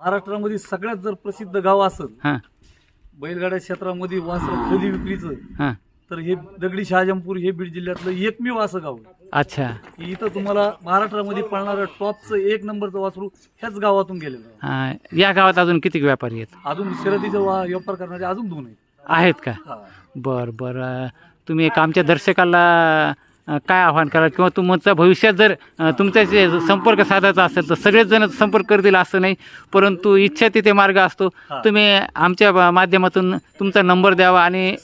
महाराष्ट्रामध्ये सगळ्यात जर प्रसिद्ध गाव असेल हां. बैलगाड्या क्षेत्रामध्ये वासर खरेदी विक्रीचं हां. तर हे दगडी शहाजमपूर हे बीड जिल्ह्यातलं एकमेव असं गाव आहे. अच्छा. की इथं तुम्हाला महाराष्ट्रामध्ये पळणारं टॉपचं एक नंबरचं वासरू ह्याच गावातून गेलेलं आहे. हां. या गावात अजून किती व्यापारी आहेत? अजून शर्यतीचा वा- व्यापार करणारे अजून दोन आहेत. आहेत का? हा. बरं बरं. तुम्ही एक आमच्या दर्शकाला काय आव्हान कराल? किंवा तुमचं भविष्यात जर तुमच्याशी संपर्क साधायचा असेल तर सगळेच जण संपर्क करतील असं नाही. परंतु इच्छा तिथे मार्ग असतो. तुम्ही आमच्या माध्यमातून तुमचा नंबर द्यावा आणि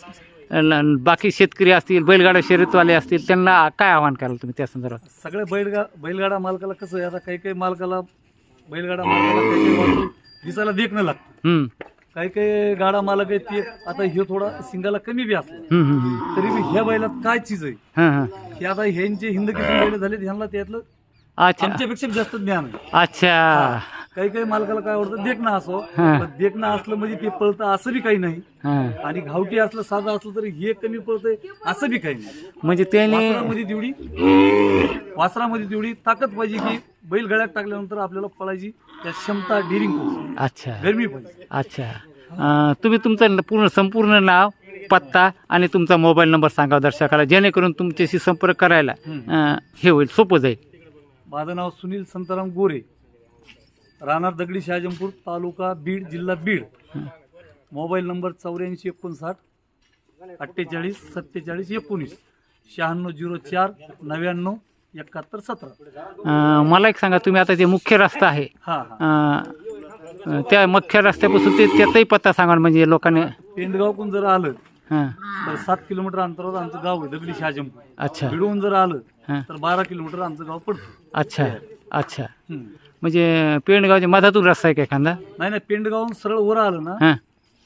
बाकी शेतकरी असतील बैलगाडा शर्यतवाले असतील त्यांना काय आव्हान कराल तुम्ही त्या संदर्भात? सगळ्या बैलगा बैलगाडा मालकाला कसं आहे? आता काही काही मालकाला बैलगाडा मालकाला काही काही वासरू दिसायला देखणं लागतं. काही काही गाडा मालक आहेत ते आता हे थोडा सिंगाला कमी बी असला. तरी बी ह्या बैलात काय चीज आहे? हं, हं. की आता ह्यांचे हिंद किती बैल झाले ह्यांना त्यातलं अच्छा. आमच्यापेक्षा जास्त ज्ञान आहे. अच्छा. काही काही मालकाला काय आवडतं देखणं असो. हा. पण देखणं असलं म्हणजे ते पळतं असं बी काही नाही. हां. आणि घावटी असलं साधं असलं तरी हे कमी पळतंय असं बी काही नाही. म्हणजे त्याने वासरामध्ये तेवढी वासरामध्ये तेवढी ताकद पाहिजे की बैल गळ्यात टाकल्यानंतर आपल्याला पळायची त्या क्षमता डिरिंग अच्छा. गरमी पाहिजे. अच्छा. अं, तुम्ही तुमचं पूर्ण संपूर्ण नाव पत्ता आणि तुमचा मोबाईल नंबर सांगा दर्शकाला जेणेकरून तुमच्याशी संपर्क करायला अं, हे होईल सोपं जाईल. माझं नाव सुनील संताराम गोरे. राहणार दगडी शहाजमपूर तालुका बीड जिल्हा बीड. मोबाईल नंबर चौऱ्याऐंशी एकोणसाठ अठ्ठेचाळीस सत्तेचाळीस एकोणीस. शहाण्णव झिरो चार नव्याण्णव एकाहत्तर सतरा. अं, मला एक सांगा तुम्ही आता जे मुख्य रस्ता आहे हा हा. अं, त्या मुख्य रस्त्यापासून ते त्याचाही पत्ता सांगा ना, म्हणजे लोकांनी पेंडगावकडून जर आलं हां. तर सात किलोमीटर अंतरावर आमचं गाव आहे दगडी शहाजमपूर अच्छा. बीडहून जर आलं हां. तर बारा किलोमीटर आमचं गाव पडतं. अच्छा अच्छा. हम्म. म्हणजे पेंडगावच्या मधातून रस्ता आहे का एखादा? नाही नाही पेंडगावून सरळ वर आलं ना हां.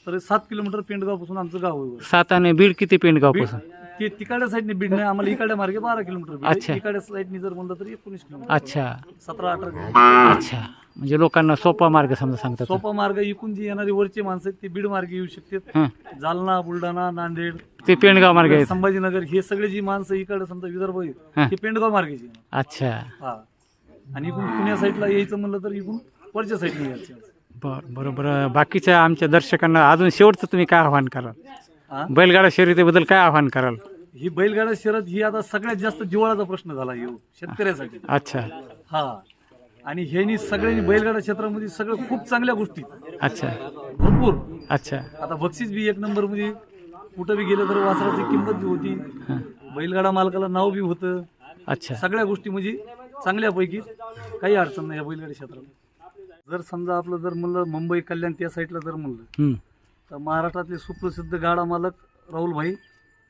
तर सात किलोमीटर पेंडगावपासून आमचं गाव आहे वर. सात आणि बीड किती पेंडगावपासून? ते तिकडल्या साईडने नाही आम्हाला इकडल्या मार्गे बारा किलोमीटर आहे. अच्छा. इकडल्या साईडने जर म्हणलं तर एकोणीस किलोमीटर. अच्छा. सतरा अठरा किलोमीटर. अच्छा. म्हणजे लोकांना सोपा मार्ग समजा सांगतात. सोपा मार्ग इकून जी येणारी वरची माणसं आहेत ते बीड मार्गे येऊ शकतात. हां. जालना बुलढाणा नांदेड ते पेंडगाव मार्ग आहेत. संभाजीनगर हे सगळे जी माणसं इकडे समजा विदर्भ आहेत हां. ते पेंडगाव मार्गेची येणार. अच्छा. हा. आणि इकडून पुण्या साईडला यायचं म्हणलं तर इकडून वरच्या साईडने यायचं. बर बरोबर. बाकीच्या आमच्या दर्शकांना अजून शेवटचं तुम्ही काय आव्हान कराल? हा? बैलगाडा शर्यतीबद्दल काय आव्हान कराल? ही बैलगाडा शर्यत ही आता सगळ्यात जास्त जिव्हाळाचा प्रश्न झाला येऊ शेतकऱ्यासाठी. अच्छा. हा. आणि ह्यांनी सगळ्यांनी बैलगाडा क्षेत्रामध्ये सगळं खूप चांगल्या गोष्टी. अच्छा. भरपूर. अच्छा. आता बक्षीस बी एक नंबरमध्ये कुठं बी गेलं तर वासराची किंमत बी होती. बैलगाडा मालकाला नाव बी होतं. अच्छा. सगळ्या गोष्टी म्हणजे चांगल्यापैकी काही अडचण नाही या बैलगाडी क्षेत्रात जर समजा आपलं जर म्हणलं मुंबई कल्याण त्या साईडला जर म्हणलं. तर महाराष्ट्रातले सुप्रसिद्ध गाडा मालक राहुलभाई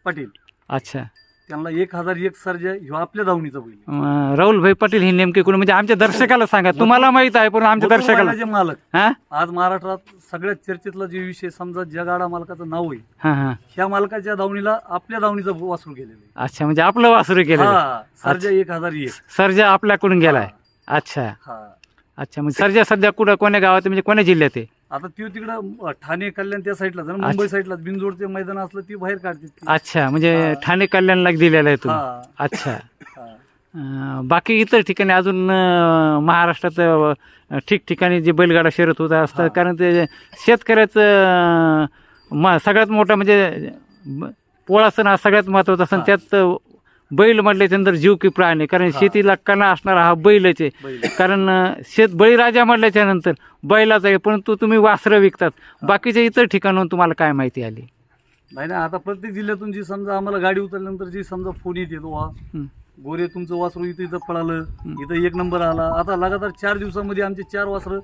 पाटील. अच्छा. त्यांना एक हजार एक सर्जा ह्यो आपल्या धावणीचा बैल अं, राहुलभाई पाटील हे नेमके कोण? म्हणजे आमच्या दर्शकाला सांगा. तुम्हाला माहीत आहे पण आमच्या दर्शकाला. बैलाचे मालक. हा? आज महाराष्ट्रात सगळ्यात चर्चेतला जे विषय समजा ज्या गाडा मालकाचं नाव आहे हा हा. ह्या मालकाच्या धावणीला आपल्या धावणीचा वासरू केलेलं आहे. अच्छा म्हणजे आपलं वासरू केलं हा सर्जा एक हजार एक. सर्जा आपल्याकडून गेलाय. अच्छा. हा. अच्छा म्हणजे सर्जा सध्या कुठं कोण्या गावात आहे? म्हणजे कोण्या जिल्ह्यात आहे? आता ती तिकडं ठाणे कल्याण त्या साईडला जर मुंबई साईडला बिनजोडचे मैदान असलं ती बाहेर काढते ती. अच्छा म्हणजे ठाणे कल्याणला दिलेलं आहे तुम्ही. हा. अच्छा. बाकी इतर ठिकाणी अजून महाराष्ट्रात ठिकठिकाणी जे बैलगाडा शर्यत होत असतात कारण ते शेतकऱ्याचं म सगळ्यात मोठा म्हणजे पोळा सण हा सगळ्यात महत्त्वाचा सण. त्यात बैल म्हटल्याच्यानंतर जीव की प्राणी. कारण शेतीला कणा असणारा हा बैलच. आहे. कारण शेत बळीराजा म्हटल्याच्या नंतर बैलाच आहे परंतु तुम्ही वासरं विकतात. बाकीच्या इतर ठिकाणाहून तुम्हाला काय माहिती आली? नाही ना आता प्रत्येक जिल्ह्यातून जी समजा आम्हाला गाडी उतरल्यानंतर जी समजा फोन येते तो हा हं. गोरे तुमचं वासरू इथं इथं पळालं इथं एक नंबर आला. आता लगातार चार दिवसामध्ये आमचे चार वासरं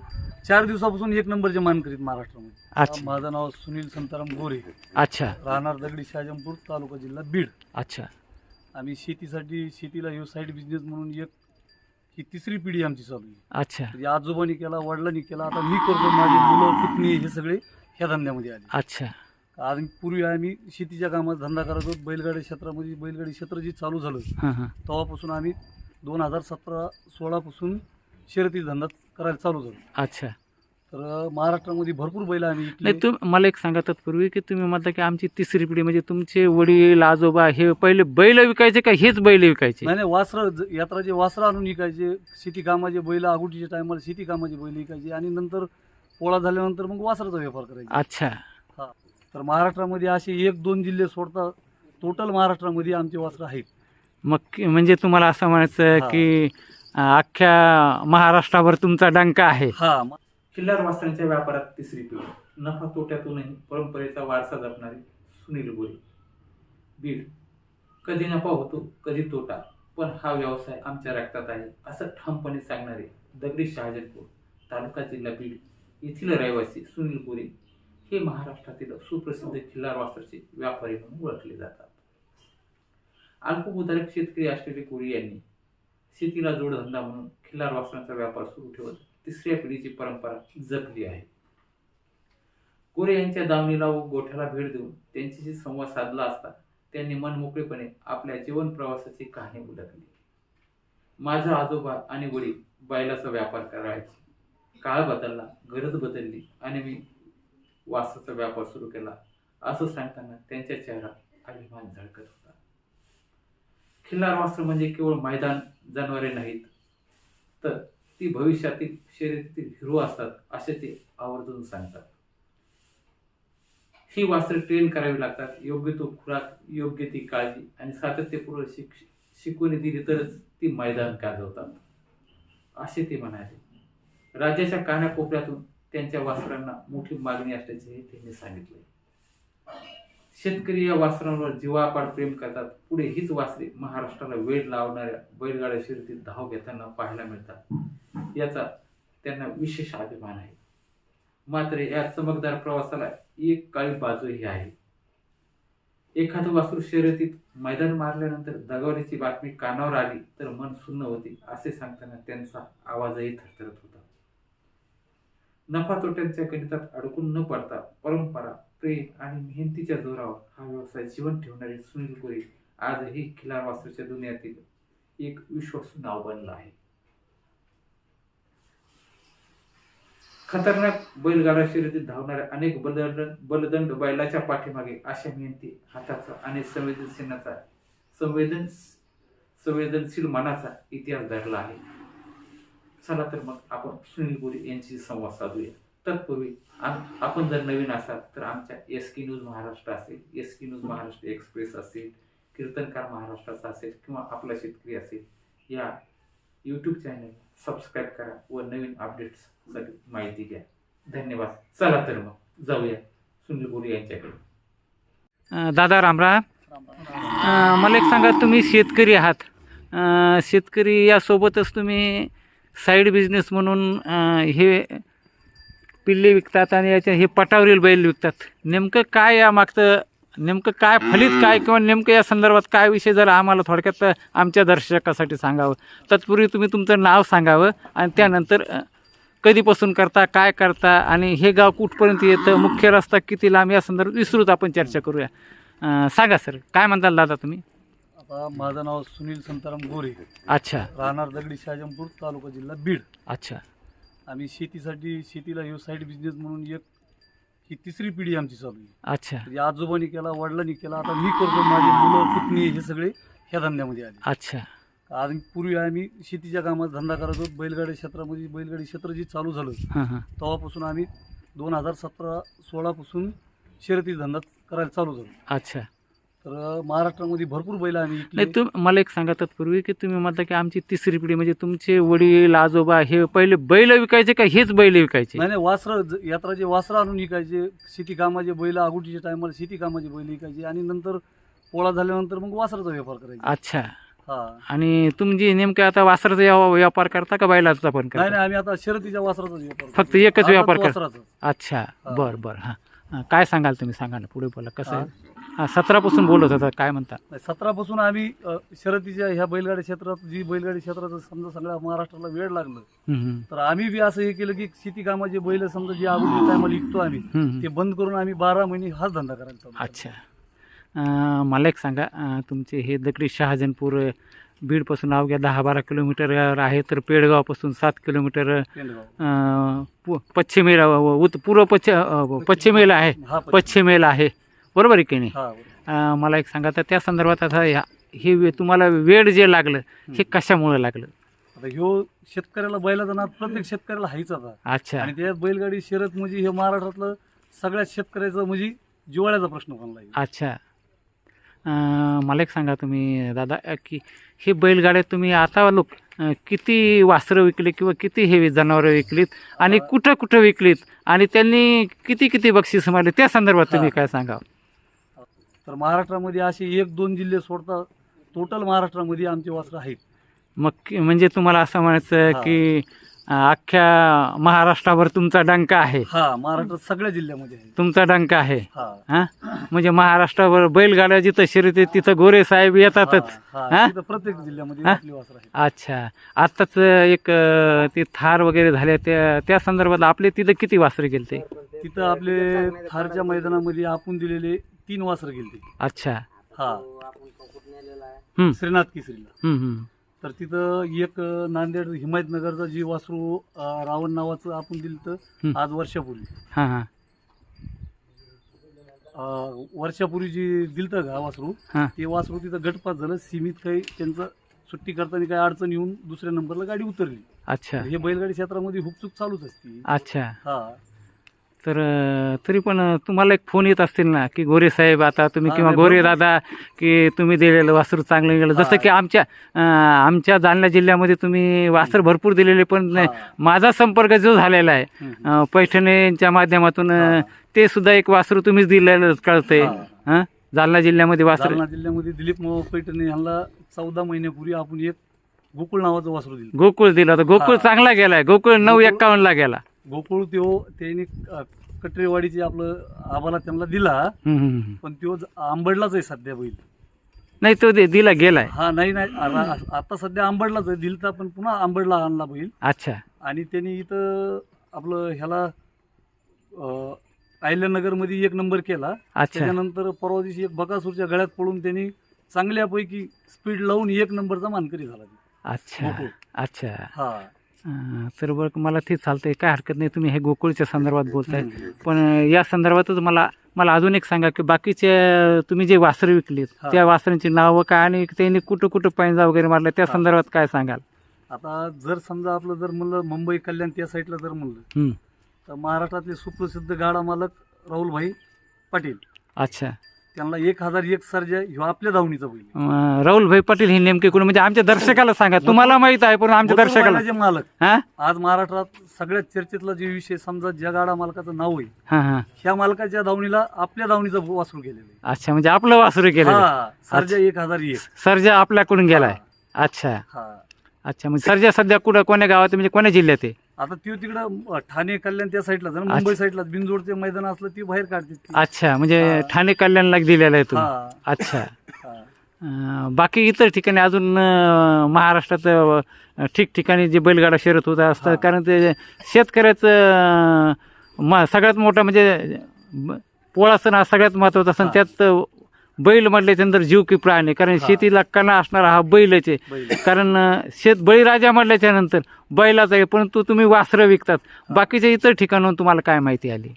चार दिवसापासून एक नंबरचे मान करीत महाराष्ट्रामध्ये. माझं नाव सुनील संताराम गोरे. अच्छा. राहणार दगडी शहाजमपूर तालुका जिल्हा बीड. अच्छा. आम्ही शेतीसाठी शेतीला ह्यो साईड बिझनेस म्हणून एक ही तिसरी पिढी आमची चालू आहे. अच्छा. म्हणजे आजोबांनी केला वडिलांनी केला आता मी करतो माझे मुलं पुतणी हे सगळे ह्या धंद्यामध्ये आले. अच्छा. आज पूर्वी आम्ही शेतीच्या कामात धंदा करत होतो बैलगाडी क्षेत्रामध्ये बैलगाडी क्षेत्र जे चालू झालं हां हां. तेव्हापासून आम्ही दोन हजार सतरा सोळापासून शर्यती धंदा करायला चालू झालो. अच्छा. तर महाराष्ट्रामध्ये भरपूर बैल आम्ही नाही इकले. तुम मला एक सांगा तत्पूर्वी की तुम्ही म्हणता की आमची तिसरी पिढी म्हणजे तुमचे वडील आजोबा हे पहिले बैल विकायचे का हेच बैल विकायचे? नाही नाही वासरं ज- यात्राचे वासरं आणून विकायचे शेती कामाचे बैल आगुटीच्या टायमाला शेती कामाचे बैल विकायचे आणि नंतर पोळा झाल्यानंतर मग वासराचा व्यापार करायचा. अच्छा. हा. तर महाराष्ट्रामध्ये असे एक दोन जिल्हे सोडता टोटल महाराष्ट्रामध्ये आमचे वासरं आहेत. मग की- म्हणजे तुम्हाला असं म्हणायचं हा. की अं, अख्ख्या महाराष्ट्रावर तुमचा डंका आहे. हा म- खिल्लार वासनांच्या व्यापारात तिसरी पिढी. नफा तोट्यातूनही परंपरेचा वारसा जपणारे सुनील गोरे. बीड. कधी नफा होतो कधी तोटा. पण हा व्यवसाय आमच्या रक्तात आहे असं ठामपणे सांगणारे दगडी शहाजनपूर तालुका जिल्हा बीड येथील रहिवासी सुनील गोरे हे महाराष्ट्रातील सुप्रसिद्ध खिल्लार वासरचे व्यापारी म्हणून ओळखले जातात. अल्पभूधारक शेतकरी असलेले कोरी यांनी शेतीला जोडधंदा म्हणून खिल्लार वासनाचा व्यापार सुरू ठेवत तिसऱ्या पिढीची परंपरा जपली आहे. गोरे यांच्या दावणीला व गोठ्याला भेट देऊन त्यांच्याशी संवाद साधला असता त्यांनी मनमोकळेपणे आपल्या जीवन प्रवासाची कहाणी उलटली माझा आजोबा आणि वडील बैलाचा व्यापार करायचे. काळ बदलला गरज बदलली आणि मी वासाचा व्यापार सुरू केला असं सांगताना त्यांच्या चेहरा अभिमान झळकत होता. खिल्लार वास्त्र म्हणजे केवळ मैदान जनावरे नाहीत तर ती भविष्यातील शर्यतीतील हिरो असतात असे ते आवर्जून सांगतात. ही वास्त्र ट्रेन करावी लागतात. योग्य तो खुराक योग्य ती काळजी आणि सातत्यपूर्वक शिक शिकवणी दिली तरच ती मैदान गाजवतात. असे ते म्हणाले. राज्याच्या कानाकोपऱ्यातून त्यांच्या वासरांना मोठी मागणी असल्याचे त्यांनी सांगितले. शेतकरी या वासरांवर जीवापाड प्रेम करतात. पुढे हीच वासरे महाराष्ट्राला वेळ लावणाऱ्या बैलगाड्या शर्यतीत धाव घेताना पाहायला मिळतात. याचा त्यांना विशेष अभिमान आहे. मात्र या चमकदार प्रवासाला एक काळी बाजूही आहे. एखादं वासरू शर्यतीत मैदान मारल्यानंतर दगावण्याची बातमी कानावर आली तर मन सुन्न होते असे सांगताना त्यांचा आवाजही थरथरत होता. नफा तोट्यांच्या गणितात अडकून न पडता परंपरा प्रेम आणि मेहनतीच्या जोरावर हा व्यवसाय जीवन ठेवणारे सुनील गोरे आजही खिलार वासरूच्या दुनियातील एक विश्वासू नाव बनलं आहे. खतरनाक बैलगाडा शर्यतीत धावणाऱ्या अनेक बलदंड बलदंड बैलाच्या पाठीमागे अशा मेहनती हाताचा आणि संवेदनशीलनाचा संवेदन संवेदनशील मनाचा इतिहास धरला आहे. चला तर मग आपण सुनील गोरे यांची संवाद साधूया. तत्पूर्वी आपण जर नवीन असाल तर आमच्या एस के न्यूज महाराष्ट्र असेल S K news Maharashtra express असेल कीर्तनकार महाराष्ट्राचा असेल किंवा आपला शेतकरी असेल या यूट्यूब चॅनल सबस्क्राईब करा व नवीन अपडेट्ससाठी माहिती घ्या. धन्यवाद. चला तर मग जाऊया. सुनील गोरे यांच्याकडे दादा रामराम मला एक सांगा तुम्ही शेतकरी आहात. शेतकरी यासोबतच तुम्ही साईड बिझनेस म्हणून हे पिल्ले विकतात आणि याच्या हे पटावरील बैल विकतात. नेमकं काय या मागचं नेमकं काय फलित काय किंवा नेमकं या संदर्भात काय विषय जर आम्हाला थोडक्यात आमच्या दर्शकासाठी सांगावं. तत्पूर्वी तुम्ही तुमचं नाव सांगावं आणि त्यानंतर कधीपासून करता काय करता आणि हे गाव कुठपर्यंत येतं मुख्य रस्ता किती लांब या संदर्भात विस्तृत आपण चर्चा करूया. सांगा सर काय म्हणताल दादा तुम्ही? आता माझं नाव सुनील संताराम गोरे. अच्छा. राहणार दगडी शहाजमपूर तालुका जिल्हा बीड. अच्छा. आम्ही शेतीसाठी शेतीला ह्यो साईड बिझनेस म्हणून एक ही तिसरी पिढी आमची चालू आहे. अच्छा. म्हणजे आजोबांनी केला वडिलांनी केला आता मी करतो माझे मुलं पुतणी हे सगळे ह्या धंद्यामध्ये आले. अच्छा. आणि पूर्वी आम्ही शेतीच्या कामात धंदा करत होतो बैलगाडी क्षेत्रामध्ये बैलगाडी क्षेत्र जे चालू झालं हां हां. तेव्हापासून आम्ही दोन हजार सतरा सोळापासून शर्यती धंदा करायला चालू झालो. अच्छा. तर महाराष्ट्रामध्ये भरपूर बैल आम्ही नाही तुम मला एक सांगा तत्पूर्वी की तुम्ही म्हणता की आमची तिसरी पिढी म्हणजे तुमचे वडील आजोबा हे पहिले बैल विकायचे का हेच बैल विकायचे? नाही नाही वासरं ज- यात्राचे वासरं आणून विकायचे शेती कामाचे बैल आगुटीच्या टायमाला शेती कामाचे बैल विकायचे आणि नंतर पोळा झाल्यानंतर मग वासराचा व्यापार करायचा. अच्छा. हा. आणि तुम्ही नेमकं आता वासराचा या- व्यापार करता का बैलाचा पण नाही करता? नाही आम्ही आता शर्यतीच्या वासराचाच व्यापार फक्त. एकच आता व्यापार तो कर- वासराचाच. अच्छा हा. बरं बरं हां. काय सांगाल तुम्ही? सांगा ना पुढे बोला कसं हा. आहे? सतरापासून बोलत होता काय म्हणता सतरापासून आम्ही अ, शर्यतीच्या ह्या बैलगाडी क्षेत्रात जी बैलगाडी क्षेत्रात समजा सगळ्या महाराष्ट्राला वेळ लागलं हम्म, हम्म, तर आम्ही बी असं हे केलं की शेती कामाचे बैल समजा जे आगुटीच्या टायमाला विकतो आम्ही हम्म. ते बंद करून आम्ही बारा महिने हाच धंदा करायला चालू केला. अच्छा अं, मला एक सांगा अं, तुमचे हे दगडी शहाजनपूर बीडपासून अवघ्या दहा बारा किलोमीटर आहे तर पेडगावपासून सात किलोमीटर पेंडगाव. अं, पु- पश्चिमेला उत पूर्व पश्च अं, पश्चिमेला आहे हा पश्चिम. पश्चिमेला आहे बरोबर आहे की नाही? हा बरोबर. अं, मला एक सांगा तर त्या संदर्भात आता ह्या हे वे- तुम्हाला वेळ जे लागलं हे कशामुळे लागलं? आता ह्यो शेतकऱ्याला बैलाचा नाद प्रत्येक शेतकऱ्याला हायच आता. अच्छा. आणि त्याच्यात बैलगाडी शर्यत म्हणजे हे महाराष्ट्रातलं सगळ्यात शेतकऱ्याचं म्हणजे जिवाळ्याचा प्रश्न बनला आहे. अच्छा. अं, मला एक सांगा तुम्ही दादा अं, की हे बैलगाड्या तुम्ही आता लोक अं, किती वासरं विकली किंवा किती हे जनावरं विकलीत आणि कुठं कुठं विकलीत? आणि त्यांनी किती किती बक्षीस मारले? त्या संदर्भात तुम्ही हा. काय सांगा तर महाराष्ट्रामध्ये असे एक दोन जिल्हे सोडता टोटल महाराष्ट्रामध्ये आमचे वस्त्र आहेत. मग की- म्हणजे तुम्हाला असं म्हणायचं हा. की अं, अख्ख्या महाराष्ट्रावर तुमचा डंका आहे. हा महाराष्ट्रात सगळ्या जिल्ह्यामध्ये आहे. तुमचा डंका आहे. हा. हा? म्हणजे महाराष्ट्रावर बैलगाड्या जिथं शिरते तिथं गोरे साहेब येतातच. हा, हा? तिथं प्रत्येक जिल्ह्यामध्ये हा? आपली वस्त्र आहेत. अच्छा. आत्ताच एक अं, ते थार वगैरे झाले त्या त्या संदर्भात आपले तिथं किती वासरे गेलते? तिथं आपले थारच्या मैदानामध्ये आपण दिलेले तीन वासर गेलते अच्छा. हा. हम्म, श्रीनाथ केसरीला. हम्म, हम्म. तर तिथं एक अं, नांदेड हिमायतनगरचं जी वासरू अं, रावण नावाचं आपण दिलं तर हम्म. आज वर्षापूर्वी हां हां. अं, वर्षापूर्वी जी दिलतं का वासरू हां. ते वासरू तिथं गटपात झालं सीमित काही त्यांचं सुट्टी करताना काही अडचण येऊन दुसऱ्या नंबरला गाडी उतरली. अच्छा. हे बैलगाडी क्षेत्रामध्ये हुकचूक चालूच असते. अच्छा. हा. तर तरी पण तुम्हाला एक फोन येत असतील ना की गोरे साहेब आता तुम्ही किंवा गोरे. दादा की तुम्ही दिलेलं वासरू चांगलं गेलं जसं. की आमच्या आमच्या जालना जिल्ह्यामध्ये तुम्ही वासर भरपूर दिलेले पण. माझा संपर्क जो झालेला आहे पैठणेंच्या माध्यमातून. ते सुद्धा एक वासरू तुम्हीच दिलेलं कळतंय हा. जालना जिल्ह्यामध्ये वासरू जालना जिल्ह्यामध्ये दिलीप पैठणे ह्यांना चौदा महिन्यापूर्वी आपण एक गोकुळ नावाचं वासरू दिलं गोकुळ दिला तर गोकुळ. चांगला गेलाय गोकुळ नऊ एक्कावन्नला गेला गोकुळ त्यो त्यांनी कटरेवाडीचे आपलं आम्हाला त्यांना दिला हम्म. पण ज- आंबडलाच आहे सध्या बैल. नाही तो दे- दिला गेलाय. हा नाही नाही आ- आता सध्या आंबडलाच आहे दिलता पण पुन्हा आंबडला आणला बैल. अच्छा. आणि त्यांनी इथं आपलं ह्याला अहिल्यानगरमध्ये एक नंबर केला. अच्छा. त्याच्यानंतर परवा दिवशी एक बकासूरच्या गळ्यात पडून त्यांनी चांगल्यापैकी स्पीड लावून एक नंबरचा मानकरी झाला. अच्छा. अच्छा. हा. अं, तर बरं मला ते चालतंय काय हरकत नाही तुम्ही हे गोकुळच्या संदर्भात बोलताय. पण या संदर्भातच मला मला अजून एक सांगा की बाकीचे तुम्ही जे वासरं विकलीत. त्या वासरांची नावं काय आणि त्यांनी कुठं कुठं पैंजा वगैरे मारला त्या. संदर्भात काय सांगाल आता जर समजा आपलं जर म्हणलं मुंबई कल्याण त्या साईडला जर म्हणलं. तर महाराष्ट्रातले सुप्रसिद्ध गाडा मालक राहुलभाई पाटील अच्छा त्यांना एक हजार एक सर्जा ह्यो आपल्या धावणीचा बैल आहे. अं, राहुलभाई पाटील हे नेमके कोण? म्हणजे आमच्या दर्शकाला सांगा. तुम्हाला माहीत आहे पण आमच्या दर्शकाला. बैलाचे मालक. हा? आज महाराष्ट्रात सगळ्यात चर्चेतला जे विषय समजा ज्या गाडा मालकाचं नाव आहे हा हा. ह्या मालकाच्या धावणीला आपल्या धावणीचं वासरू केलेलं आहे. अच्छा म्हणजे आपलं वासरू केलं हा सर्जा एक हजार एक. सर्जा आपल्याकडून गेलाय. अच्छा. हा. अच्छा म्हणजे सर्जा सध्या कुठं कोण्या गावात आहे? म्हणजे कोण्या जिल्ह्यात आहे? आता ती तिकडं ठाणे कल्याण त्या साईडला ना मुंबई साईडला बिनजोडचे मैदान असलं ती बाहेर काढते ती. अच्छा म्हणजे. ठाणे कल्याणला दिलेला आहे हा अच्छा बाकी इतर ठिकाणी अजून महाराष्ट्रात ठिकठिकाणी जे बैलगाडा शर्यत होत असतात. कारण ते शेतकऱ्याचं म सगळ्यात मोठं म्हणजे पोळा सण हा सगळ्यात महत्त्वाचा सण. त्यात बैल म्हटल्याच्यानंतर जीव की प्राण. आहे कारण. शेतीला कणा असणारा हा बैलच. आहे. कारण शेत बळीराजा म्हटल्याच्या नंतर बैलाच आहे परंतु तुम्ही वासरं विकतात. बाकीच्या इतर ठिकाणाहून तुम्हाला काय माहिती आली?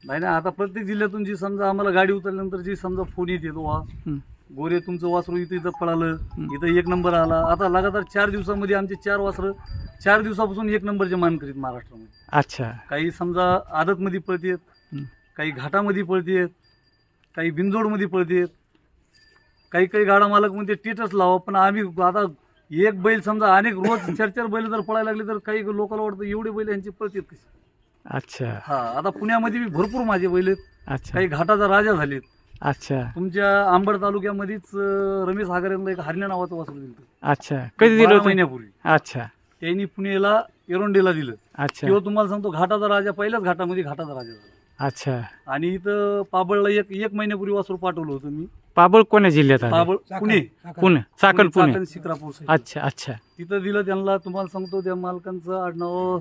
नाही नाही आता प्रत्येक जिल्ह्यातून जी समजा आम्हाला गाडी उतरल्यानंतर जी समजा फोन येते तो वा. गोरे तुमचं वासरू इथं इथं पळालं इथं एक नंबर आला. आता लगातार चार दिवसामध्ये आमचे चार वासरं चार दिवसापासून एक नंबरचे मान करीत महाराष्ट्रामध्ये. अच्छा. काही समजा आदतमध्ये पळतेत. काही घाटामध्ये पळतेत काही बिनजोडमध्ये पळतेत काही काही गाडा मालक म्हणते टेटस लावा. पण आम्ही आता एक बैल समजा अनेक रोज चार चार बैल जर पळायला लागले तर काही लोकांना वाटतं एवढे बैल यांचे पळतेत कसे अच्छा. हा आता पुण्यामध्ये बी भरपूर माझे बैल आहेत. अच्छा. काही घाटाचा राजा झालेत. अच्छा. तुमच्या आंबड तालुक्यामध्येच अं, रमेश हागर यांना एक हरण्या नावाचं वासरू दिलं होतं. अच्छा. कधी दिलं बारा होतं? महिन्यापूर्वी. अच्छा. त्यांनी पुणेला एरोंडेला दिलं. अच्छा. किंवा तुम्हाला सांगतो घाटाचा राजा पहिल्याच घाटामध्ये घाटाचा राजा झाला. अच्छा. आणि इथं पाबळला एक एक महिन्यापूर्वी वासरू पाठवलं होतं मी. पाबळ कोण्या जिल्ह्यात आलं? पाबळ पुणे. पुणे चाकण पुणे. चाकण, शिक्रापूर side. अच्छा अच्छा. तिथं दिलं त्यांना तुम्हाला सांगतो त्या मालकांचं आडनाव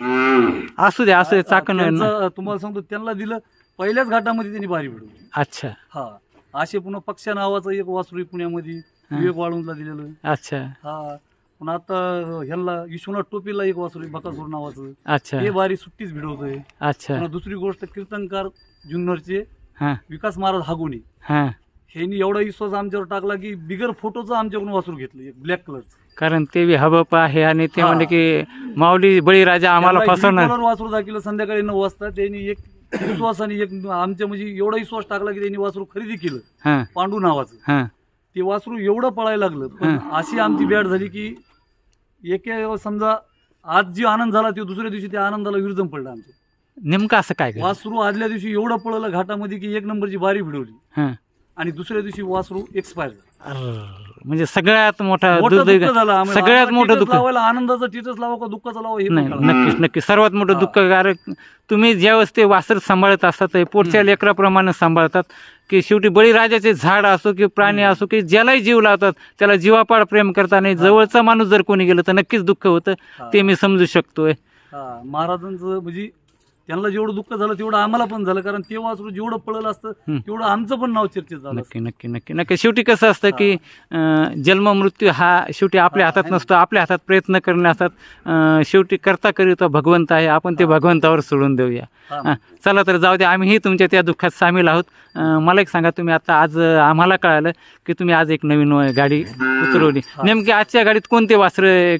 अं, असू दे असू दे चाकण त्यांचं, तुम्हाला सांगतो त्यांना दिलं पहिल्याच घाटामध्ये त्यांनी बारी भिडवली अच्छा. हा. असे पुन्हा पक्षा नावाचं एक वासरू आहे पुण्यामध्ये विवेक वाळूंजला दिलेलं. अच्छा. हा. पुन्हा आता ह्याला विश्वनाथ टोपीला एक वासरू आहे बकासूर नावाचं. अच्छा. ते बारी सुट्टीच भिडवतोय. अच्छा. पुन्हा दुसरी गोष्ट कीर्तनकार जुन्नरचे हां. विकास महाराज हागोनी हां. ह्यांनी एवढा विश्वास आमच्यावर टाकला की बिगर फोटोचं आमच्याकडून वासरू घेतलं एक ब्लॅक कलरचं कारण ते बी हबप आहे आणि ते हा. म्हणले की माऊली बळीराजा आम्हाला त्याला फसवणार कलर वासरू दाखवलं संध्याकाळी नऊ वाजता. त्यांनी एक विश्वासाने एक आमच्या म्हणजे एवढा विश्वास टाकला की त्यांनी वासरू खरेदी केलं. हां. पांडू नावाचं. हां. ते वासरू एवढं पळायला लागलं. पण अशी आमची बॅट झाली की एक समजा आज जी आनंद झाला तो दुसऱ्या दिवशी त्या आनंदाला विरुद्ध पडला आमच्या नेमकं असं काय वासरू आदल्या दिवशी एवढं पळलं घाटामध्ये की एक नंबरची बारी भिडवली आणि दुसऱ्या दिवशी वासरू एक्सपायर झालं. म्हणजे सगळ्यात मोठा मोठं दुर्दैव दुःख झालं आम्हाला. सगळ्यात आम्हाला मोठं दुःख. लावायला आनंदाचं टिटच लावा का दुःखाचं लावा हे पण नाही कळलं. नक्कीच नक्कीच. सर्वात मोठं हा. दुःखकारक तुम्ही ज्यावेळेस ते वासर सांभाळत असतात ते पोटच्या लेकराप्रमाणे सांभाळतात की शेवटी बळीराजाचे झाड असो की प्राणी असो की ज्यालाही जीव लावतात त्याला जीवापाड प्रेम करतात आणि जवळचा माणूस जर कोणी गेलं तर नक्कीच दुःख होतं. हा. ते मी समजू शकतोय. हा. महाराजांचं म्हणजे त्यांना जेवढं दुःख झालं तेवढं आम्हाला पण झालं. कारण ते वासरू जेवढं पळलं असतं. तेवढं आमचं पण नाव चर्चेत झालं नक्की नक्की नक्की. नक्की. शेवटी कसं असतं की जन्म मृत्यू हा शेवटी आपल्या हातात नसतो. आपल्या हातात प्रयत्न करणे असतात. शेवटी करता करिता भगवंत आहे. आपण ते भगवंतावर सोडून देऊया. चला तर जाऊ दे. आम्हीही तुमच्या त्या दुःखात सामील आहोत. मला एक सांगा तुम्ही आता आज आम्हाला कळालं की तुम्ही आज एक नवीन गाडी उतरवली. नेमकी आजच्या गाडीत कोणते वासरं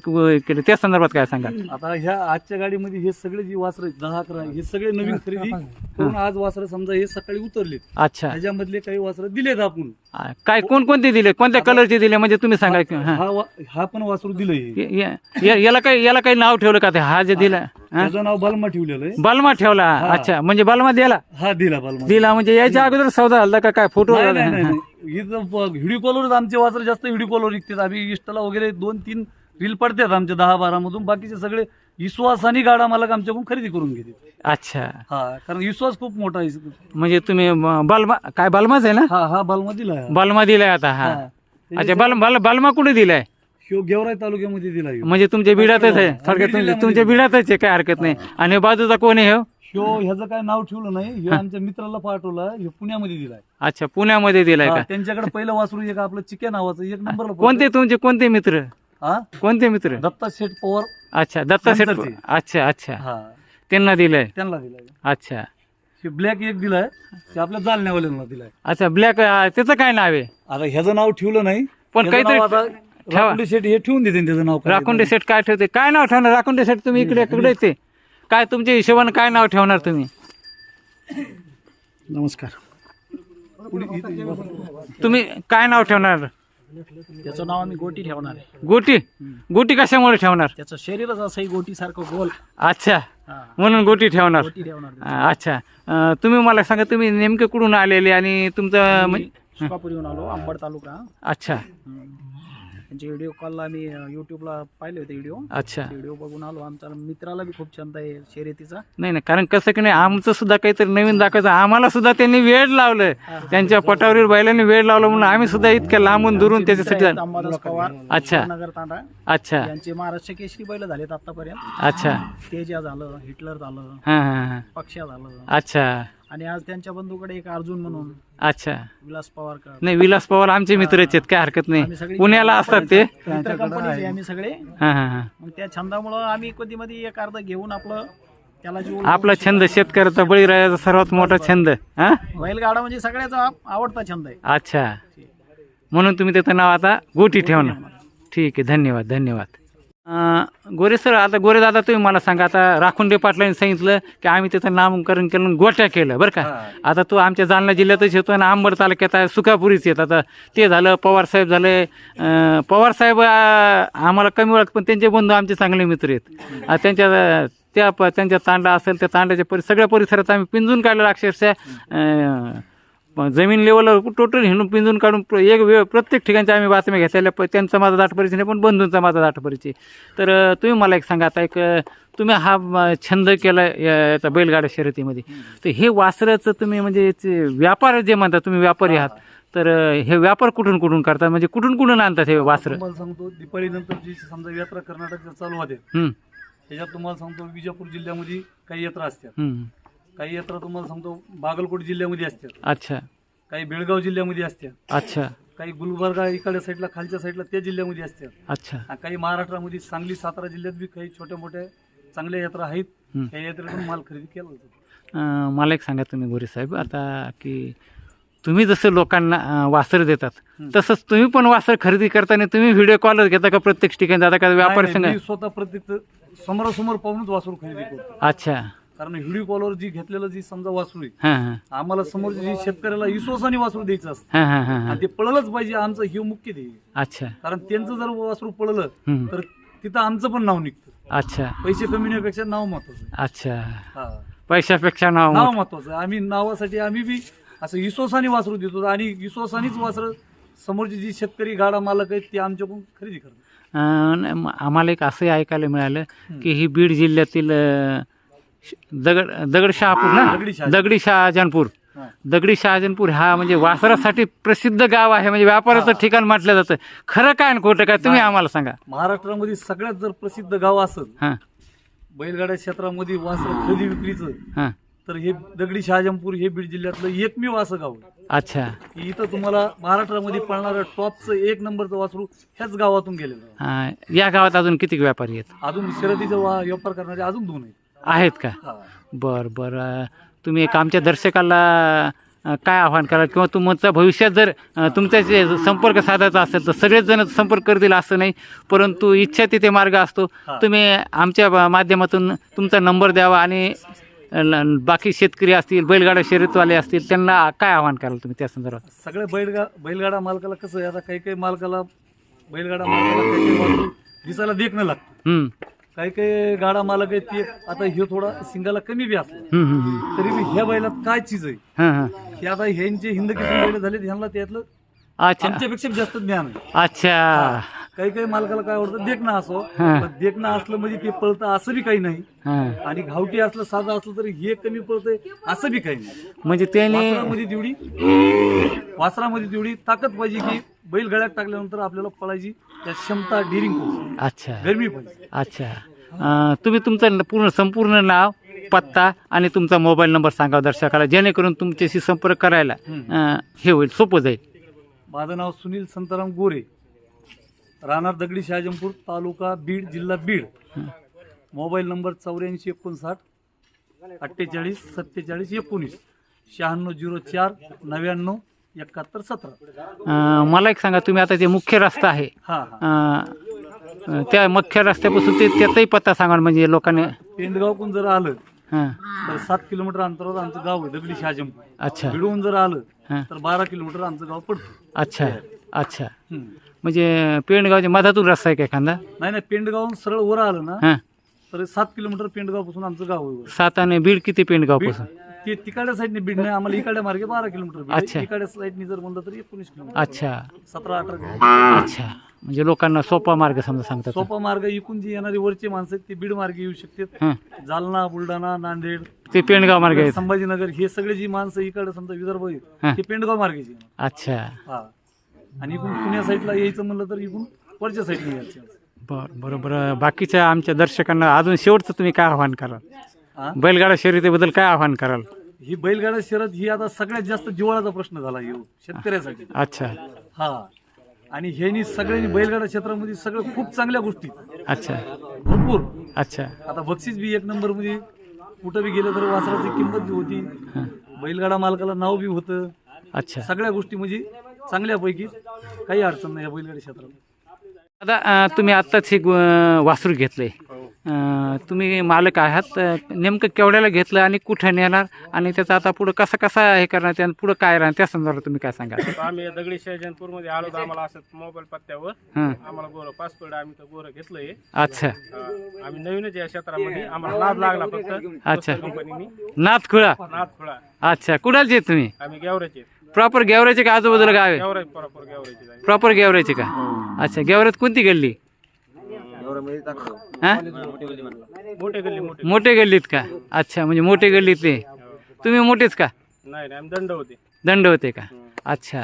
केले? त्या संदर्भात काय सांगा आता ह्या आजच्या गाडीमध्ये हे सगळे जी वासर दहा अकरा हे सगळे नवीन खरेदी करून आज वासर समजा हे सकाळी उतरलेत. अच्छा. ह्याच्यामधले काही वासर दिलेत आपण. काय कोणकोणते दिले कोणत्या कलरचे दिले? म्हणजे तुम्ही सांगा की हां. हा वा- हा पण वासरू दिलं य- याला काही याला काही नाव ठेवलं का ते? हा जे दिला हां? त्याचं नाव बलमा ठेवलेलं आहे. बलमा ठेवला. अच्छा. म्हणजे बलमा दिला? हा दिला बलमा. दिला म्हणजे याच्या अगोदर सौदा झाला का काय? फोटो नाही नाही नाही, नाही. इथं ब- व्हिडिओ कॉलवरच आमचे वासर जास्त व्हिडिओ कॉलवर निघतात. आम्ही इंस्टाला वगैरे दोन तीन रील पडतात आमच्या दहा बारा मधून. बाकीचे सगळे विश्वासाने गाडा मालक आमच्याकडून खरेदी करून घेते. अच्छा. हा कारण विश्वास खूप मोठा आहे. म्हणजे तुम्ही म- बलमा काय बलमाच आहे ना? हा हा बलमा दिला आहे. बलमा दिलाय आता हा. हा. अच्छा बल बल बलमा कुठे दिलाय? ह्यो गेवराई तालुक्यामध्ये दिला ह्यो. म्हणजे तुमच्या बिडातच आहे. हा, थोडक्यात तुमच्या बिडातच आहे काय हरकत नाही. आणि बाजूचा कोण आहे हो ह्यो ह्याचं काय नाव ठेवलं नाही. ह्यो आमच्या मित्राला पाठवला. ह्यो पुण्यामध्ये दिलाय. अच्छा पुण्यामध्ये दिलाय हा, का? त्यांच्याकडे पहिलं वासरू एक आपलं चिक्या नावाचं एक नंबरला पळतं. कोणते तुमचे कोणते मित्र? हा? कोणते मित्र? दत्ता शेठ पवार. अच्छा दत्ता सेठ नंतरचे. अच्छा अच्छा. हा. त्यांना दिलंय? त्यांना दिलाय. अच्छा. हे ब्लॅक एक दिलाय ते आपल्या जालन्यावाल्यांना दिलाय. अच्छा ब्लॅक त्याचं काय नाव आहे? आता ह्याचं नाव ठेवलं नाही. पण ह्याचं काहीतरी नाव आता ठेवा. राखुंडे शेठ हे ठेवून देते त्याचं नाव काय राखुंडे सेट काय ठेवते? काय नाव ठेवणार? राखुंडे सेट तुम्ही इकडे इकडे येते काय तुमच्या हिशोबाने काय नाव ठेवणार तुम्ही? नमस्कार. तुम्ही काय नाव ठेवणार? त्याचं नाव आम्ही गोटी ठेवणार आहे. गोटी? गोटी कशामुळे ठेवणार? त्याचं शरीरच असंही गोटी सारखं गोल. अच्छा. म्हणून गोटी ठेवणार. गोटी ठेवणार अं, अच्छा. अं, तुम्ही मला सांगा तुम्ही नेमके कुठून आलेले आणि तुमचं म्हणजे सुकापूर येऊन आलो अंबड तालुका. अच्छा. त्यांचे व्हिडिओ कॉलला आम्ही युट्यूबला पाहिले होते व्हिडिओ अच्छा. व्हिडिओ बघून आलो. आमच्या मित्राला बी खूप छंद आहे शर्यतीचा. नाही नाही कारण कसं की नाही आमचं सुद्धा काहीतरी नवीन दाखवायचं. आम्हाला सुद्धा त्यांनी वेळ लावलं त्यांच्या पटावरील बैलांनी वेळ लावलं म्हणून आम्ही सुद्धा इतक्या लांबून दुरून त्याच्यासाठी अंबादास पवार अच्छा. नगर तांडा. अच्छा. यांचे महाराष्ट्र केसरी बैल झालेत आतापर्यंत. अच्छा. तेजा झालं हिटलर झालं पक्षा झालं. अच्छा. आणि आज त्यांच्या बंधूकडे एक अर्जुन म्हणून अच्छा. विलास पवारकर नाही विलास पवार आमचे मित्रच आहेत काय हरकत नाही. पुण्याला असतात ते. मित्र कंपनीचे आम्ही सगळे. हां हां हां. मग त्या छंदामुळं आम्ही कधी मध्ये एक अर्ध घेऊन आपलं त्याला जीव आपला छंद शेतकऱ्याचा बळीराजाचा सर्वात मोठा छंद हा? बैलगाडा म्हणजे सगळ्याचा आप- आवडता छंद आहे. अच्छा. म्हणून तुम्ही त्याचं नाव आता गोटी ठेवणार ठीक आहे धन्यवाद धन्यवाद. गोरे सर आता गोरे दादा तुम्ही मला सांगा आता राखुंडे पाटलांनी सांगितलं की आम्ही त्याचं नामकरण केलं गोट्या केलं बरं का? आता तो आमच्या जालना जिल्ह्यातच येतो आणि आंबड तालुक्यात आहे सुकापुरीच येत आता ते झालं पवारसाहेब झाले पवारसाहेब आम्हाला कमी ओळख पण त्यांचे बंधू आमचे चांगले मित्र आहेत. त्यांच्या त्या प त्यांच्या तांडा असेल त्या तांड्याच्या परि सगळ्या परिसरात आम्ही पिंजून काढलेलं अक्षरशः जमीन लेवलवर टोटल हिंडून पिंजून काढून एक वेळ प्रत्येक ठिकाणच्या आम्ही बातम्या घेतलेल्या प त्यांचा माझा दाट परिचय नाही पण बंधूंचा माझा दाट परिचय. तर तुम्ही मला एक सांगा आता एक तुम्ही हा छंद केला याचा बैलगाड्या शर्यतीमध्ये. तर हे वासराचं तुम्ही म्हणजे व्यापार जे म्हणता तुम्ही व्यापारी आहात तर हे व्यापार कुठून कुठून करतात म्हणजे कुठून कुठून आणतात हे वासरं? तुम्हाला सांगतो दिपाळी नंतर जी समजा यात्रा कर्नाटकच्या चालू होते त्याच्यात तुम्हाला सांगतो विजापूर जिल्ह्यामध्ये काही यात्रा असतात. काही यात्रा तुम्हाला सांगतो बागलकोट जिल्ह्यामध्ये असतात. अच्छा. काही बेळगाव जिल्ह्यामध्ये असतात. अच्छा. काही गुलबर्गा इकडच्या साईडला खालच्या साईडला त्या जिल्ह्यामध्ये असतात. अच्छा. आणि काही महाराष्ट्रामध्ये सांगली सातारा जिल्ह्यात बी काही छोट्या मोठ्या चांगल्या यात्रा आहेत. हं. त्या यात्रेतून माल खरेदी केला जातो. अं, मला एक सांगा तुम्ही गोरे साहेब आता की तुम्ही जसं लोकांना अं, वासर देतात हं. तसंच तुम्ही पण वासर खरेदी करताना तुम्ही व्हिडिओ कॉलच घेता का प्रत्येक ठिकाणी? जाता का व्यापारी नाही, संघ? नाही, मी स्वतः प्रत्येक समोरासमोर पाहूनच वासरू खरेदी करतो. अच्छा. कारण व्हिडिओ कॉलवर जी घेतलेलं जी समजा वासरू आहे आम्हाला समोर जी शेतकऱ्याला विश्वासाने वासरू द्यायचं असतं आणि ते पळलंच पाहिजे आमचं हे मुख्य ध्येय आहे. अच्छा कारण त्यांचं जर वासरू पळलं. तर तिथं आमचं पण नाव निघतं अच्छा पैसे कमिण्यापेक्षा नाव महत्वाचं आहे. अच्छा हा पैशापेक्षा नाव नाव मोठं. महत्वाचं आहे. आम्ही नावासाठी आम्ही बी असं विश्वासाने वासरू देतो आणि विश्वासानेच वासर समोरचे जी शेतकरी गाडा मालक आहेत ते आमच्याकडून खरेदी करतात अं, न- म- आम्हाला एक असंही ऐकायला मिळालं की ही बीड जिल्ह्यातील अं, दगड दगड शहापूर ना? दगडी शहाजनपूर. दगडी शहाजनपूर हा. दगडी शहाजनपूर हा म्हणजे वासरासाठी प्रसिद्ध गाव आहे. म्हणजे व्यापाराचं. ठिकाण म्हटलं जातं. खरं काय आणि खोटं काय? तुम्ही. आम्हाला सांगा. महाराष्ट्रामध्ये सगळ्यात जर प्रसिद्ध गाव असेल हां. बैलगाड्या क्षेत्रामध्ये वासर खरेदी विक्रीचं हां. तर हे दगडी शहाजमपूर हे बीड जिल्ह्यातलं एकमेव असं गाव आहे. अच्छा. की इथं तुम्हाला महाराष्ट्रामध्ये पळणारं टॉपचं एक नंबरचं वासरू ह्याच गावातून गेलेलं आहे. हां, या गावात अजून किती व्यापारी आहेत? अजून शर्यतीचा वा- व्यापार करणारे अजून दोन आहेत. आहेत का. बर बर. तुम्ही एक आमच्या दर्शकाला काय आव्हान कराल? किंवा तुमचा भविष्यात जर तुमच्याशी संपर्क साधायचा असेल तर सगळेच जण संपर्क करतील असं नाही परंतु इच्छा तिथे मार्ग असतो. तुम्ही आमच्या माध्यमातून तुमचा नंबर द्यावा आणि बाकी शेतकरी असतील बैलगाडा शर्यतवाले असतील त्यांना काय आव्हान कराल तुम्ही त्या संदर्भात? सगळ्या बैलगा बैलगाडा मालकाला कसं आहे आता काही काही मालकाला बैलगाडा मालकाला दिसायला देखणं लागतं. काही काही गाडा मालक आहेत ते आता हे थोडा सिंगाला कमी बी असलं. तरी बी ह्या बैलात काय चीज आहे? हं, हं. हे आता ह्यांचे हिंद किती बैल झाले ह्यांना त्यातलं अच्छा. आमच्यापेक्षा जास्त ज्ञान आहे. अच्छा. काही काही मालकाला काय आवडतं देखणं असो. हा. पण देखणं असलं म्हणजे ते पळतं असं बी काही नाही. हां. आणि घावटी असलं साधं असलं तरी हे कमी पळतंय असं बी काही नाही. म्हणजे त्याने वासरामध्ये तेवढी वासरामध्ये तेवढी ताकद पाहिजे की बैल गळ्यात टाकल्यानंतर आपल्याला पळायची त्या क्षमता डिरिंग अच्छा. गरमी पाहिजे अच्छा. अं, तुम्ही तुमचं पूर्ण संपूर्ण नाव पत्ता आणि तुमचा मोबाईल नंबर सांगा दर्शकाला जेणेकरून तुमच्याशी संपर्क करायला अं, हे होईल सोपं जाईल. माझं नाव सुनील संताराम गोरे. राहणार दगडी शहाजमपूर तालुका बीड जिल्हा बीड. मोबाईल नंबर चौऱ्याऐंशी एकोणसाठ अठ्ठेचाळीस सत्तेचाळीस एकोणीस. शहाण्णव झिरो चार नव्याण्णव एकाहत्तर सतरा. अं, मला एक सांगा तुम्ही आता जे मुख्य रस्ता आहे हा हा. अं, त्या मुख्य रस्त्यापासून ते त्याचाही पत्ता सांगा म्हणजे लोकांनी पेंडगावकून जर आलं हां. तर सात किलोमीटर अंतरावर आमचं गाव आहे दगडी शहाजमपूर अच्छा. बिडवून जर आलं हां. तर बारा किलोमीटर आमचं गाव पडतं. अच्छा अच्छा. हम्म. म्हणजे पेंडगावच्या मधातून रस्ता आहे का एखादा? नाही नाही पेंडगावून सरळ वर आलं ना हां. तर सात किलोमीटर पेंडगावपासून आमचं गाव आहे वर. सात आणि बीड किती पेंडगावपासून? ते तिकडल्या साईडने बीड नाही आम्हाला इकडल्या मार्गे बारा किलोमीटर आहे. अच्छा. इकडल्या साईडने जर म्हणलं तर एकोणीस किलोमीटर. अच्छा. सतरा अठरा किलोमीटर. अच्छा. म्हणजे लोकांना सोपा मार्ग समजा सांगतात. सोपा मार्ग इकून जी येणारी वरचे माणसं आहेत ते बीड मार्गे येऊ शकतात. हां. जालना बुलढाणा नांदेड. ते पेंडगाव मार्ग आहेत. संभाजीनगर हे सगळे जी माणसं इकडे समजा विदर्भ आहेत. ते पेंडगाव मार्गेची येणार. अच्छा. हा. आणि इकडून पुण्या साईडला यायचं म्हणलं तर इकडून वरच्या साईडने यायचं. बर बरोबर. बाकीच्या आमच्या दर्शकांना अजून शेवटचं तुम्ही काय आव्हान कराल? हा? बैलगाडा शर्यतीबद्दल काय आव्हान कराल? ही बैलगाडा शर्यत ही आता सगळ्यात जास्त जिव्हाळाचा प्रश्न झाला येऊ शेतकऱ्यासाठी. अच्छा. हा. आणि ह्यांनी सगळ्यांनी बैलगाडा क्षेत्रामध्ये सगळं खूप चांगल्या गोष्टी. अच्छा. भरपूर. अच्छा. आता बक्षीस बी एक नंबरमध्ये कुठं बी गेलं तर वासराची किंमत बी होती. बैलगाडा मालकाला नाव बी होतं. अच्छा. सगळ्या गोष्टी म्हणजे चांगल्यापैकी काही अडचण नाही या बैलगाडी क्षेत्रात. आता अं, तुम्ही आत्ताच हे गु- वासरू घेतलंय तुम्ही मालक आहात. नेमकं केवढ्याला घेतलं आणि कुठं नेणार आणि त्याचा आता पुढं कसा कसा हे करणार आणि पुढं काय राहणार त्या संदर्भात तुम्ही काय सांगा आम्ही दगडी शहाजनपूरमध्ये आलो आम्हाला असं मोबाईल पत्त्यावर. आम्हाला गोरं पासपोर्ट आम्ही तर गोरं घेतलंय. अच्छा. आम्ही नवीनच या क्षेत्रामध्ये आम्हाला नाद लागला फक्त. अच्छा. कंपनीने नाथखुळा? नाद खुळा अच्छा. कुणालचे आहेत तुम्ही? आम्ही गेवऱ्याचे. प्रॉपर गेवराचे का आजूबाजूला गाव आहे? बरोबर गेवऱ्याचे. प्रॉपर गेवराचे का? अच्छा. गेवरात कोणती गल्ली? हा? मोठे गल्ली मोठे. मोठे गल्लीत का? अच्छा म्हणजे मोठे गल्लीतले तुम्ही मोठेच का? नाही नाही आम्ही दंड होते. दंड होते का? अच्छा.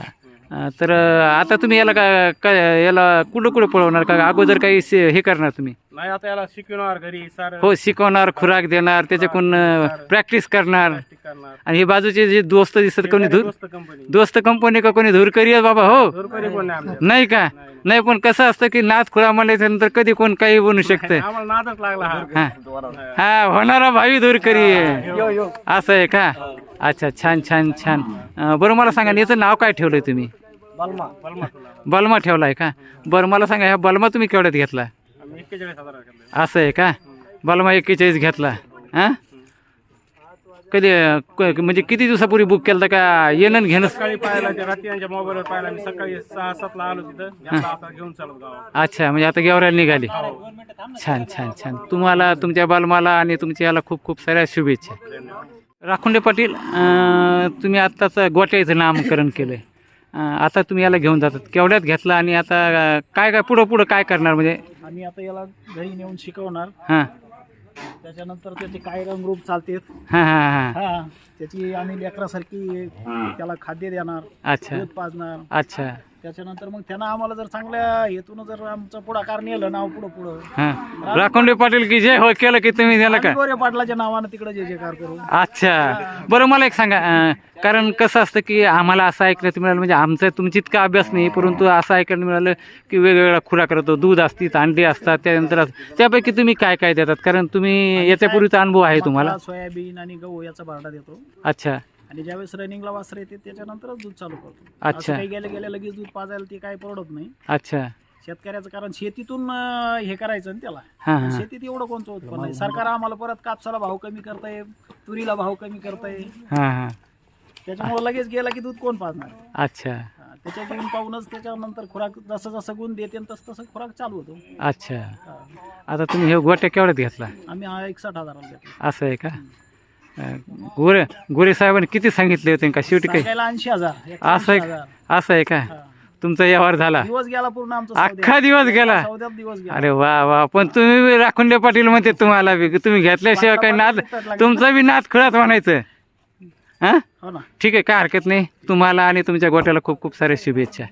अं, तर आता तुम्ही याला का काय याला कुठं कुठं पळवणार? का अगोदर काही से- हे करणार तुम्ही? नाही आता याला शिकवणार घरी सार. हो शिकवणार खुराक देणार त्याच्याकडून प्रॅक्टिस करणार. करणार. आणि हे बाजूचे जे दोस्त दिसत कोणी धूर दोस्त कंपनी दोस्त कंपनी का कोणी धुरकरी आहे बाबा हो? दुरकरी कोण नाही आमच्या नाही का? नाही पण कसं असतं की नाथ खुळा म्हणल्याच्या नंतर कधी कोण काही बनू शकतं? आम्हाला नादच लागला हा. हा. हा होणारा भावी दूरकरी आहे असं आहे का? अच्छा छान छान छान. अं, बरं मला सांगा याचं नाव काय ठेवलंय तुम्ही? बलमा. बलमा तुला बलमा ठेवलाय का? बरं मला सांगा ह्या बलमा तुम्ही केवढ्यात घेतला? आम्ही एक्केचाळीस हजार घेतले असं आहे का? बलमा एक्केचाळीस घेतला. हां? कधी क- म्हणजे किती दिवसापूर्वी बुक केलं होतं का? येणं घेणं? सकाळी पाहायला ते रात्री यांच्या मोबाईलवर पाहायला आम्ही सकाळी सहा सातला आलो तिथं. आता घेऊन गावात अच्छा म्हणजे आता गेवरायला निघाली. छान छान छान. तुम्हाला तुमच्या बालमाला आणि तुमच्या याला खूप खूप साऱ्या शुभेच्छा. राखुंडे पाटील अं, तुम्ही आत्ताच गोट्याचं नामकरण केलंय. अं, आता तुम्ही याला घेऊन जातात. केवढ्यात घेतला आणि आता अं, काय काय पुढं पुढं काय करणार? म्हणजे आम्ही आता याला घरी नेऊन शिकवणार. हां. त्याच्यानंतर त्याचे काय रंगरूप चालतात हां हां हां. हा त्याची आम्ही लेकरासारखी त्याला खाद्य देणार अच्छा. दूध पाजणार. अच्छा. त्याच्यानंतर मग त्यानं आम्हाला जर चांगल्या हेतून जर आमचं पुढाकार नेलं नाव पुढं पुढं. हां. राखुंडे पाटील की जे हो केलं की तुम्ही का? गोरे पाटलाच्या नावानं तिकडे जे जेकार करू अच्छा. बरं मला एक सांगा अं, कारण कसं असतं की आम्हाला असं ऐकण्यात मिळालं म्हणजे आमचा तुमची इतका अभ्यास नाही परंतु असं ऐकायला मिळालं की वेगवेगळा खुराक करतो दूध असतात अंडे असतात त्यानंतर असं- त्यापैकी तुम्ही काय काय देतात? कारण तुम्ही याच्यापूर्वीचा अनुभव आहे तुम्हाला. सोयाबीन आणि गहू याचा भारडा देतो. अच्छा. आणि ज्यावेळेस रनिंगला वासर येते त्याच्यानंतरच दूध चालू करतो. अच्छा. काही गेल्या गेल्या लगेच दूध पाजायला ते काही परवडत नाही. अच्छा. शेतकऱ्याचं कारण शेतीतून अं, हे करायचं ना त्याला. हां हां. शेतीत एवढं कोणतं उत्पन्न आहे सरकार आम्हाला परत कापसाला भाव कमी करताय तुरीला भाव कमी करताय. हां हां. त्याच्यामुळे लगेच गेला की दूध कोण पाजणार? अच्छा. हा, त्याच्या घेऊन पाहूनच त्याच्यानंतर खुराक जसं जसं गुण देते तसं तसं खुराक चालू होतो. अच्छा. हा. आता तुम्ही हे गोट्या केवढ्यात घेतला? आम्ही हा एकसठ हजाराला घेतला. असं आहे का? गोरे गोरे साहेबांनी किती सांगितले होते का शेवटी काही सांगायला ऐंशी हजार एकशे असं आहे 80 का. असं आहे का. तुमचा व्यवहार झाला. दिवस गेला पूर्ण आमचा अख्खा. दिवस गेला. सौद्यात दिवस गेला. अरे वा वा. पण तुम्ही बी राखुंडे पाटील म्हणते तुम्हाला बी. तुम्ही घेतल्याशिवाय काही नाद तुमचा बी नाद खुळात म्हणायचं. हा? हो ना. ठीक आहे काय हरकत नाही. तुम्हाला आणि तुमच्या गोट्याला खूप खूप साऱ्या शुभेच्छा.